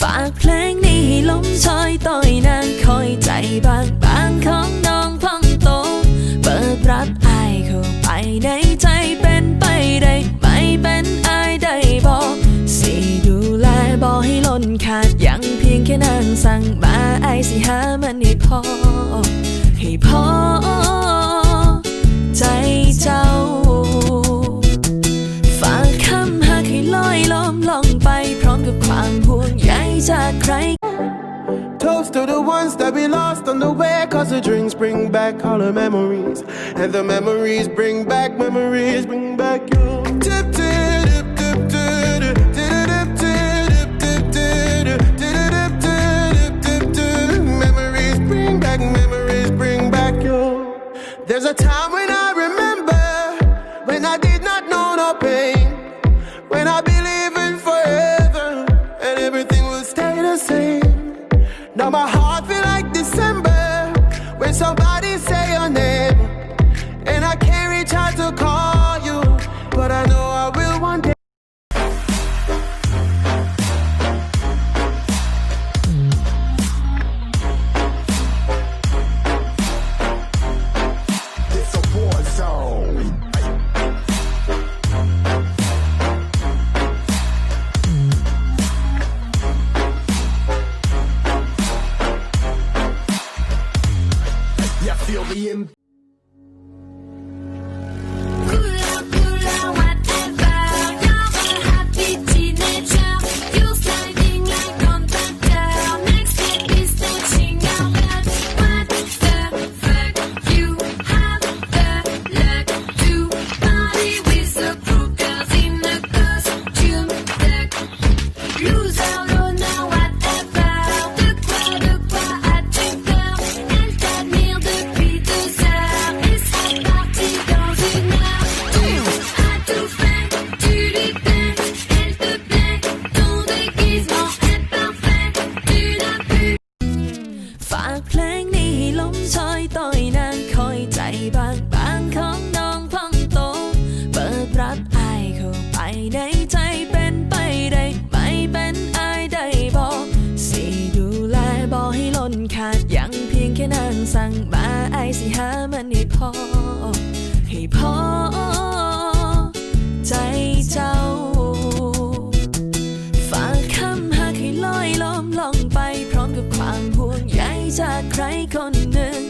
ฝากเพลงนี้ให้ลมชอยต่อยนางคอยใจบางบางของน้องพองโต เปิดรับอายเข้าไปในใจเป็นไปได้ไม่เป็นอายได้บอกสิดูแลบอกให้ล้นขาดยังเพียงแค่นางสั่งมาไอสิหามันให้พอให้พอ จากใคร Toast to the ones that we lost on the way. Cause the drinks bring back all the memories. And the memories bring back memories, bring back you. Tip, tip, tip, tip, tip, tip, รคนหนึ่ง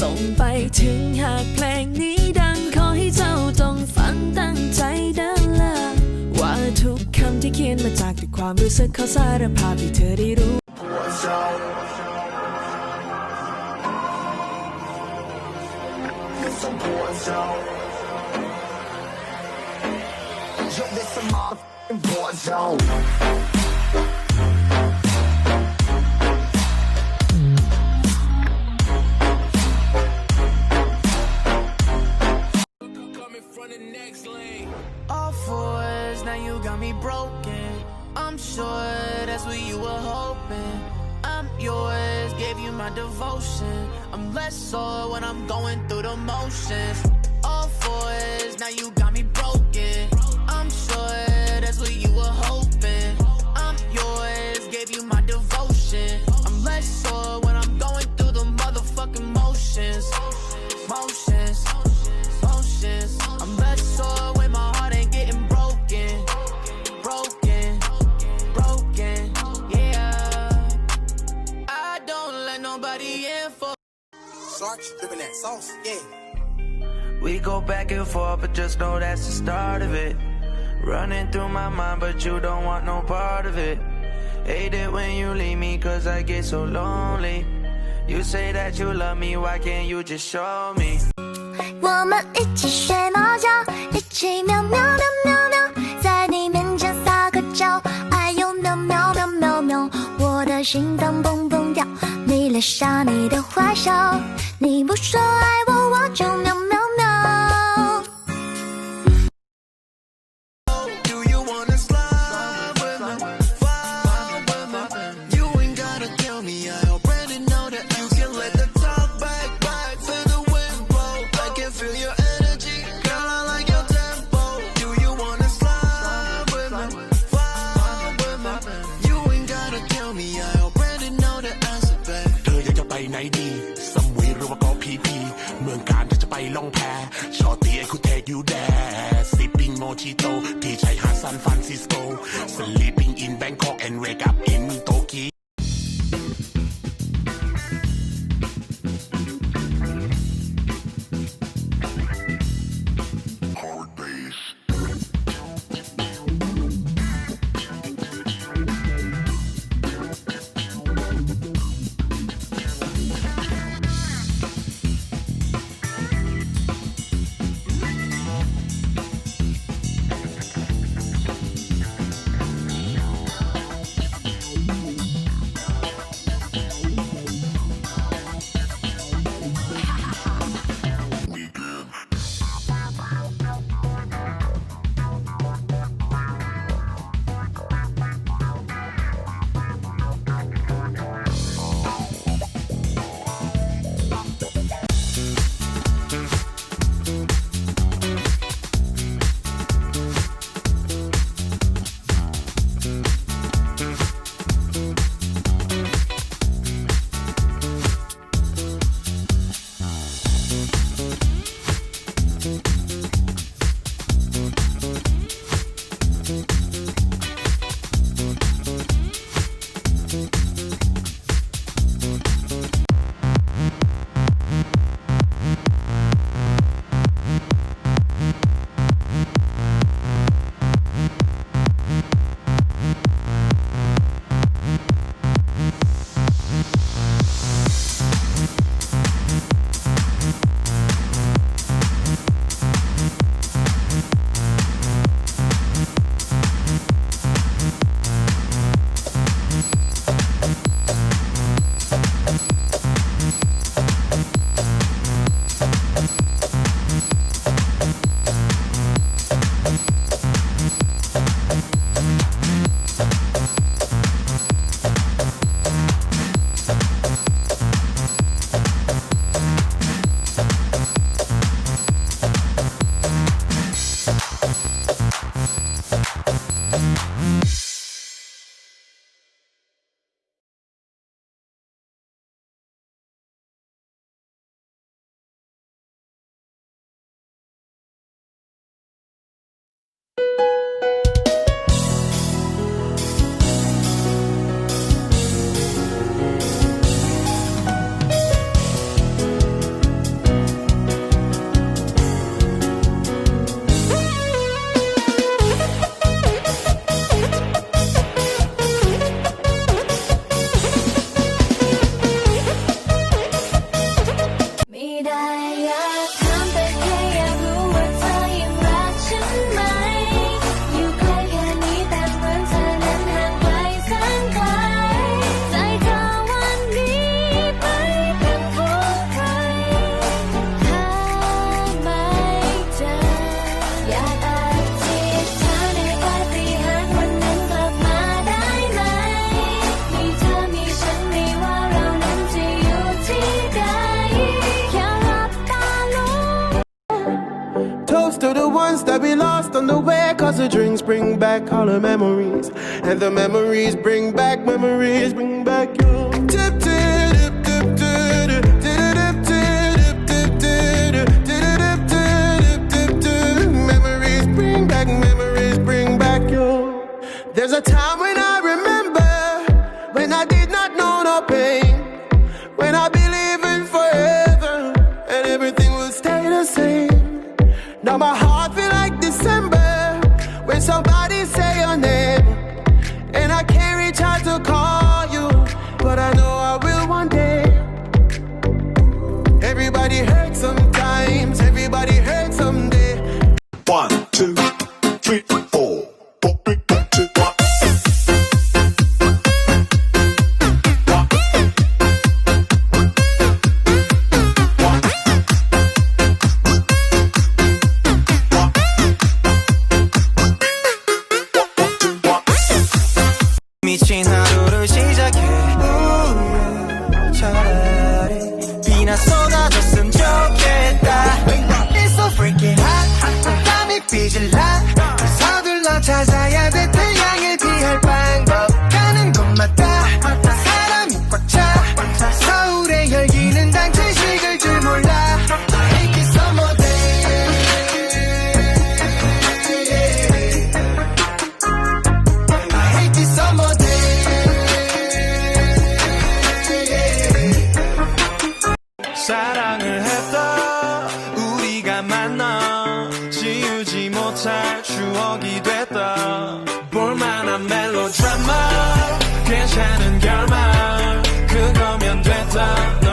ส่งไปถึงหากเพลงนี้ดังขอให้เจ้าจงฟังตั้งใจดินละว่าทุกคำที่เขียนมาจากด้วยความรู้สึกเขอสารภาพให้เธอได้รู้ Yo, this a motherfucking war zone. All fours, now you got me broken. I'm sure that's what you were hoping. I'm yours, gave you my devotion. I'm less sore when I'm going through the motions. All fours, now you got me broken. I'm sure that's what you were hoping. I'm yours, gave you my devotion. I'm less sore when I'm going through the motherfucking motions. Motions, Sarge, dripping that sauce, yeah. We go back and forth, but just know that's the start of it. Running through my mind, but you don't want no part of it. Hate it when you leave me, cause I get so lonely. You say that you love me, why can't you just show me? 我们一起睡猫觉，一起喵喵喵喵喵，在你面前撒个娇，哎呦喵喵喵喵喵，我的心脏蹦蹦跳，你留下你的坏笑， 你不说爱我，我就喵喵 Nachito. lost on the way Cause the drinks bring back all the memories And the memories bring back memories Bring back you Memories bring back, memories bring back you There's a time when I 사랑을 했다. 우리가 만나 지우지 못할 추억이 됐다. 볼만한 멜로드라마 괜찮은 결말 그거면 됐다.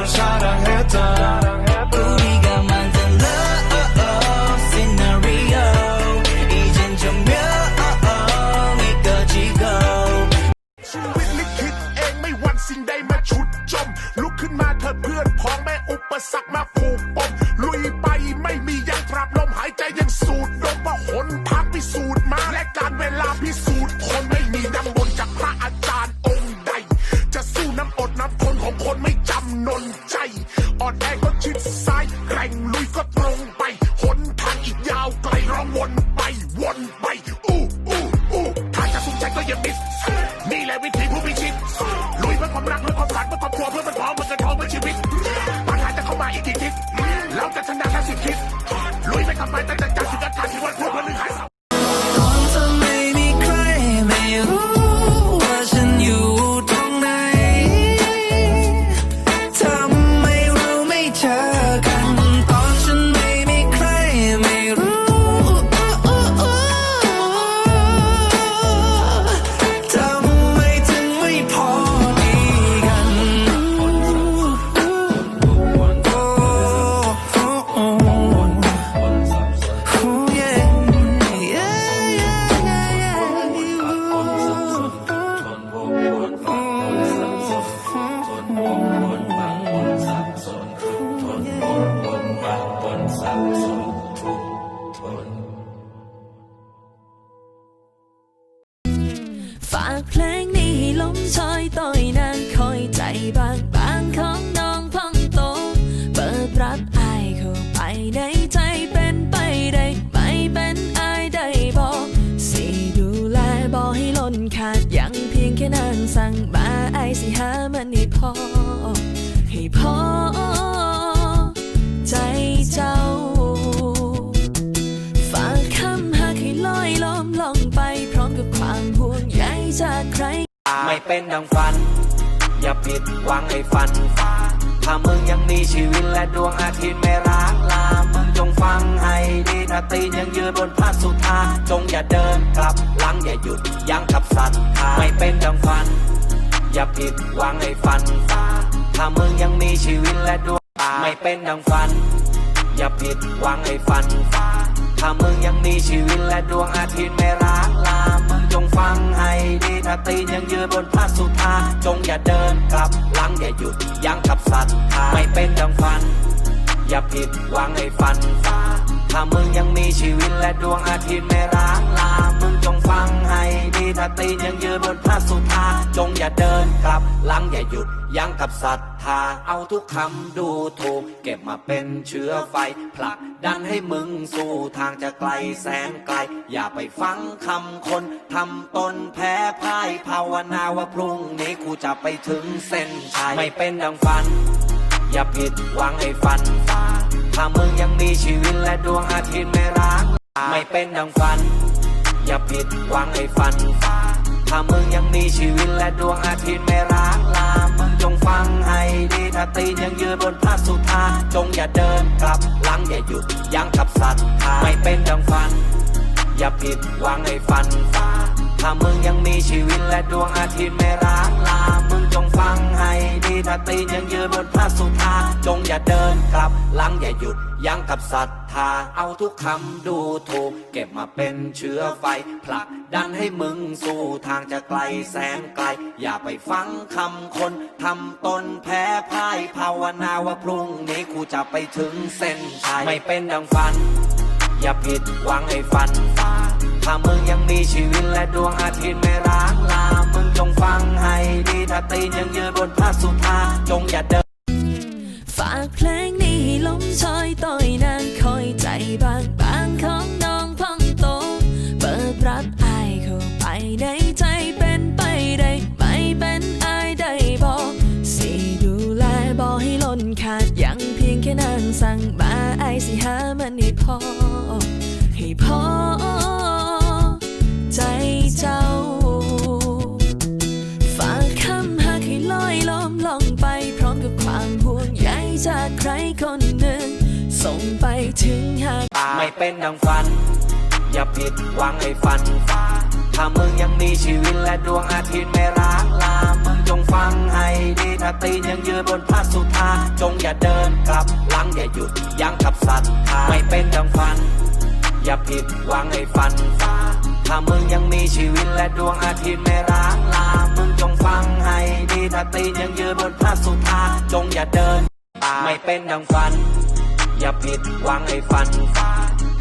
ในใจเป็นไปได้ไม่เป็นอายได้บอกสิดูแลบอกให้ล้นขาดยังเพียงแค่นางสั่งมาไอสิหามันให้พอ ให้พอ ใจเจ้า ฝากคำหักให้ลอยล้อมลองไป พร้อมกับความห่วงใยจากใคร ไม่เป็นดังฝัน อย่าผิดหวังให้ฝันฟ้า ถ้ามึงยังมีชีวิตและดวงอาทิตย์ไม่ร้างลา มึงจงฟังให้ดีถ้าตีนยังยืนบนพระสุธา จงอย่าเดินกลับหลังอย่าหยุดยั้งกับสัตว์ไม่เป็นดังฝัน อย่าผิดหวังให้ฝันฟ้าถ้ามึงยังมีชีวิตและดวงตาไม่เป็นดังฝัน อย่าผิดหวังให้ฝันฟ้าถ้ามึงยังมีชีวิตและดวงอาทิตย์ไม่ร้าง จงฟังให้ดีถ้าตีนยังยืนบนพระสุธาจงอย่าเดินกลับหลังอย่าหยุดยั้งกับสัตว์ไม่เป็นดังฝัน อย่าผิดหวังให้ฝันฟ้าถ้ามึงยังมีชีวิตและดวงอาทิตย์ไม่ร้างลาม จงฟังให้ดีถ้าตีนยังยืนบนพระสุธาจงอย่าเดินกลับหลังอย่าหยุดยั้งกับศรัทธาเอาทุกคำดูถูก เก็บมาเป็นเชื้อไฟผลักดันให้มึงสู่ทางจะไกลแสนไกล อย่าไปฟังคำคนทำตนแพ้พ่ายภาวนาว่าพรุ่งนี้กูจะไปถึงเส้นชัยไม่เป็นดังฝัน อย่าผิดหวังให้ฝันฟ้าถ้ามึงยังมีชีวิตและดวงอาทิตย์ไม่ร้างไม่เป็นดังฝัน อย่าผิดหวังให้ฟันฟ้าถ้ามึงยังมีชีวิตและดวงอาทิตย์ไม่ร้างลา มึงจงฟังให้ดีถ้าตีนยังยืนบนพระสุธา จงอย่าเดินกลับหลังอย่าหยุดยั้งกับสัตว์ทาไม่เป็นดังฟัน อย่าผิดหวังให้ฟันฟ้าถ้ามึงยังมีชีวิตและดวงอาทิตย์ไม่ร้างลาม จงฟังให้ดีถ้าตีนยังยืนบนพระสุธาจงอย่าเดินกลับหลังอย่าหยุดยั้งกับศรัทธาเอาทุกคำดูถูก เก็บมาเป็นเชื้อไฟ ผลักดันให้มึงสู่ทางจะไกลแสนไกล อย่าไปฟังคำคนทำตนแพ้พ่ายภาวนาว่าพรุ่งนี้กูจะไปถึงเส้นชัยไม่เป็นดังฝัน อย่าผิดหวังให้ฝันฟาถ้ามึงยังมีชีวิตและดวงอาทิตย์ไม่ร้างลา งฟังให้ดีถ้าตีนยังยืนบนพระสุธาจงอย่าเดินฝากเพลงนี้ให้ลมชอยต่อยนางคอยใจบางบางของน้องพองโต เปิดรับอายเข้าไปในใจเป็นไปได้ไม่เป็นอายได้บอกสิดูแลบอให้ล้นขาดยังเพียงแค่นางสั่งมาอายสิหามันให้พอให้พอ ถึงหากไม่เป็นดังฝัน อย่าผิดหวังให้ฝันฟ้าถ้ามึงยังมีชีวิตและดวงอาทิตย์ไม่ร้างลา มึงจงฟังให้ดีถ้าตีนยังยืนบนพระสุธาจงอย่าเดินกลับหลังอย่าหยุดยั้งกับศรัทธาไม่เป็นดังฝัน อย่าผิดหวังให้ฝันฟ้าถ้ามึงยังมีชีวิตและดวงอาทิตย์ไม่ร้างลา มึงจงฟังให้ดีถ้าตีนยังยืนบนพระสุธาจงอย่าเดิน ไม่เป็นดังฝัน อย่าผิดหวังให้ฝันฟ้า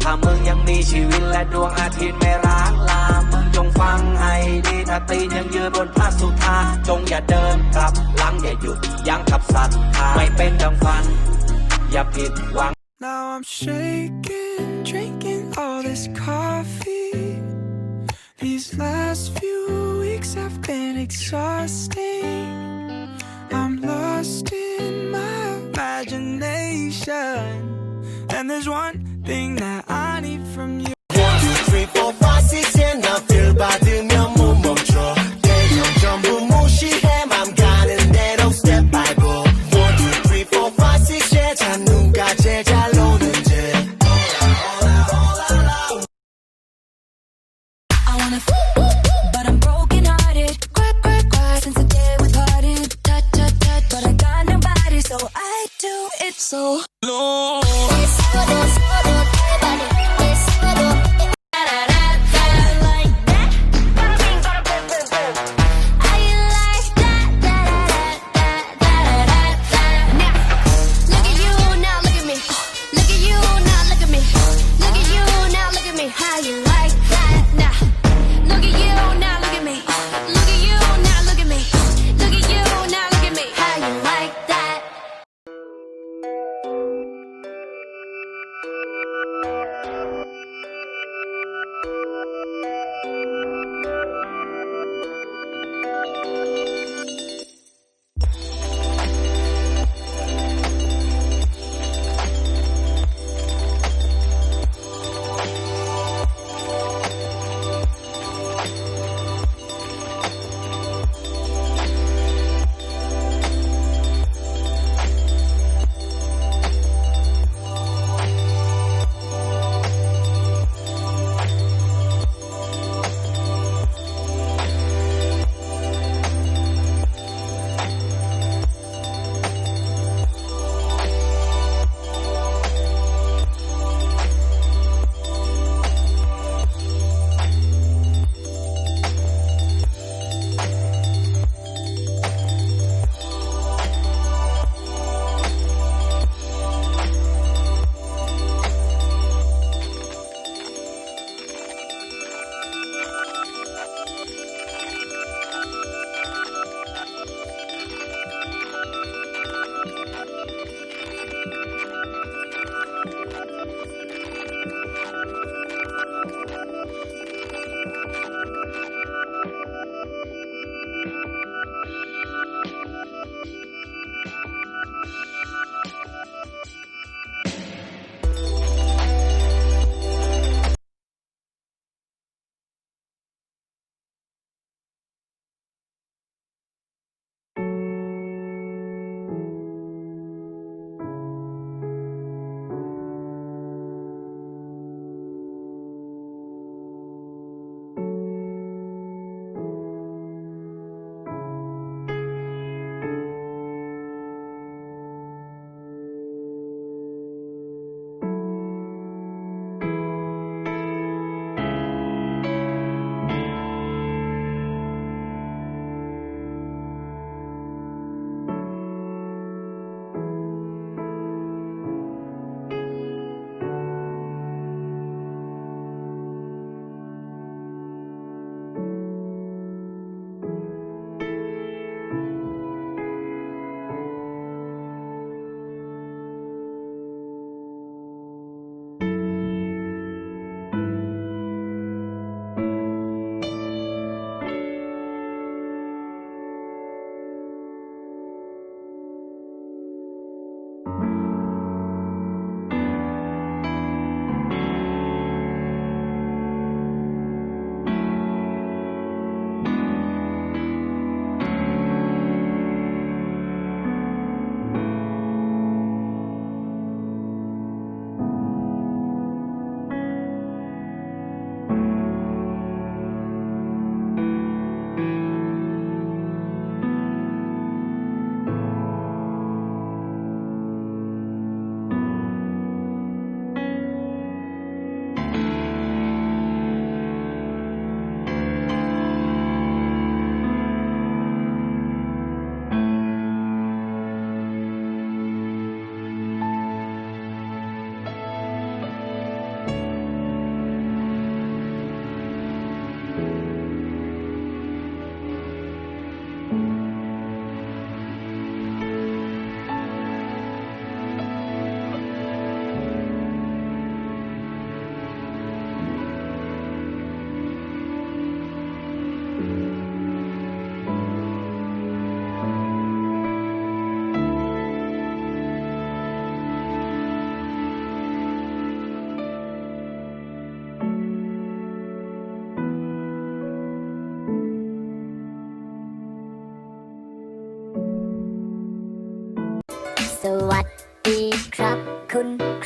ถ้ามึงยังมีชีวิตและดวงอาทิตย์ไม่ร้างลา มึงจงฟังให้ดีถ้าตีนยังยืนบนพระสุธา จงอย่าเดินกลับหลังอย่าหยุดยั้งกับศรัทธาไม่เป็นดังฝัน อย่าผิดหวัง Now I'm shaking, drinking all this coffee. These last few weeks have been exhausting. Lost in my imagination. And there's one thing that I need from you. One, two, three, four, five, six,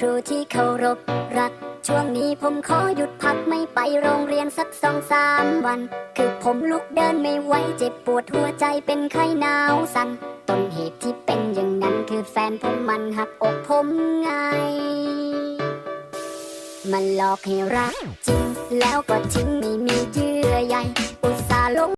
รูที่เคารพรัก ช่วงนี้ผมขอหยุดพักไม่ไปโรงเรียนสักสองสามวัน คือผมลุกเดินไม่ไหวเจ็บปวดหัวใจเป็นไข้หนาวสั่นต้นเหตุที่เป็นอย่างนั้นคือแฟนผมมันหักอกผมไง มันหลอกให้รักจริงแล้วก็ทิ้งไม่มีเยื่อใยอุตส่าห์ลง